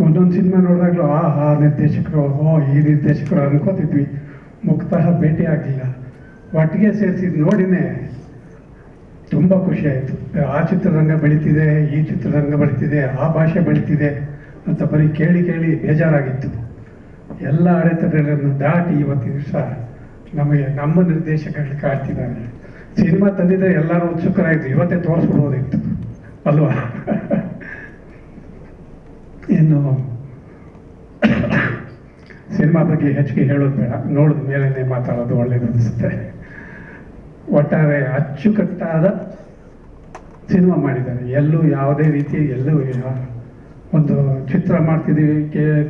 ಒಂದೊಂದು ಸಿನಿಮಾ ನೋಡಿದಾಗಲೂ ಆ ಆ ನಿರ್ದೇಶಕರು, ಓ, ಈ ನಿರ್ದೇಶಕರು ಅನ್ಕೋತಿದ್ವಿ. ಮುಕ್ತಃ ಭೇಟಿ ಆಗಲಿಲ್ಲ. ಒಟ್ಟಿಗೆ ಸೇರಿಸಿದ್ ನೋಡಿನೇ ತುಂಬ ಖುಷಿ ಆಯಿತು. ಆ ಚಿತ್ರರಂಗ ಬೆಳೀತಿದೆ, ಈ ಚಿತ್ರರಂಗ ಬೆಳೀತಿದೆ, ಆ ಭಾಷೆ ಬೆಳೀತಿದೆ ಅಂತ ಬರೀ ಕೇಳಿ ಕೇಳಿ ಬೇಜಾರಾಗಿತ್ತು. ಎಲ್ಲ ಅಡೆತಡೆಗಳನ್ನು ದಾಟಿ ಇವತ್ತಿನ ದಿವಸ ನಮಗೆ, ನಮ್ಮ ನಿರ್ದೇಶಕರು ಕಾಡ್ತಿದ್ದಾರೆ ಸಿನಿಮಾ ತಂದಿದ್ದರೆ ಎಲ್ಲರೂ ಉತ್ಸುಕರಾಯಿತು ಇವತ್ತೇ ತೋರಿಸ್ಬೋದಿತ್ತು ಅಲ್ವಾ? ಇನ್ನು ಸಿನಿಮಾ ಬಗ್ಗೆ ಹೆಚ್ಚಿಗೆ ಹೇಳೋದು ಬೇಡ. ನೋಡಿದ ಮೇಲೇ ಮಾತಾಡೋದು ಒಳ್ಳೇದು ಅನಿಸುತ್ತೆ ಒಟ್ಟಾರೆ ಅಚ್ಚುಕಟ್ಟಾದ ಸಿನಿಮಾ ಮಾಡಿದ್ದಾರೆ. ಎಲ್ಲೂ ಯಾವುದೇ ರೀತಿ ಎಲ್ಲೂ ಒಂದು ಚಿತ್ರ ಮಾಡ್ತಿದ್ದೀವಿ.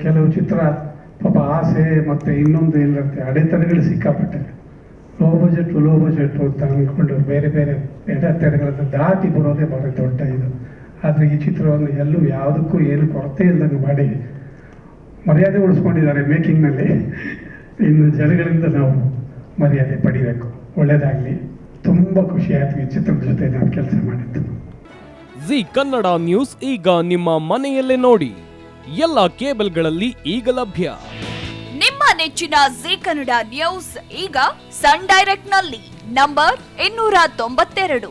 ಕೆಲವು ಚಿತ್ರ ಪಾಪ ಆಸೆ ಮತ್ತು ಇನ್ನೊಂದು ಏನಿರುತ್ತೆ ಅಡೆತಡೆಗಳು ಸಿಕ್ಕಾಪಟ್ಟೆ. ಲೋ ಬಜೆಟ್ ಲೋ ಬಜೆಟ್ ಅಂತ ಅಂದ್ಕೊಂಡು ಬೇರೆ ಬೇರೆ ಅಡೆತಡೆಗಳನ್ನು ದಾಟಿ ಬರೋದೇ ಬಹಳ ದೊಡ್ಡ ಇದು. ಆದರೆ ಈ ಚಿತ್ರವನ್ನು ಎಲ್ಲೂ ಯಾವುದಕ್ಕೂ ಏನು ಕೊರತೆ ಇಲ್ಲದಂಗೆ ಮಾಡಿ ಮರ್ಯಾದೆ ಉಳಿಸ್ಕೊಂಡಿದ್ದಾರೆ ಮೇಕಿಂಗ್ನಲ್ಲಿ. ಇನ್ನು ಜನಗಳಿಂದ ನಾವು ಮರ್ಯಾದೆ ಪಡಿಬೇಕು. ಒಳ್ಳೆಯದಾಗಲಿ. ತುಂಬ ಖುಷಿಯಾಯಿತು ಆಯಿತು ಈ ಚಿತ್ರದ ಜೊತೆ ನಾನು ಕೆಲಸ ಮಾಡಿದ್ದು. ಜಿ ಕನ್ನಡ ನ್ಯೂಸ್ ಈಗ ನಿಮ್ಮ ಮನೆಯಲ್ಲೇ ನೋಡಿ. ಎಲ್ಲ ಕೇಬಲ್ಗಳಲ್ಲಿ ಈಗ ಲಭ್ಯ. ನಿಮ್ಮ ನೆಚ್ಚಿನ ಜಿ ಕನ್ನಡ ನ್ಯೂಸ್ ಈಗ ಸನ್ ಡೈರೆಕ್ಟ್ನಲ್ಲಿ ನಂಬರ್ ಇನ್ನೂರ ತೊಂಬತ್ತೆರಡು.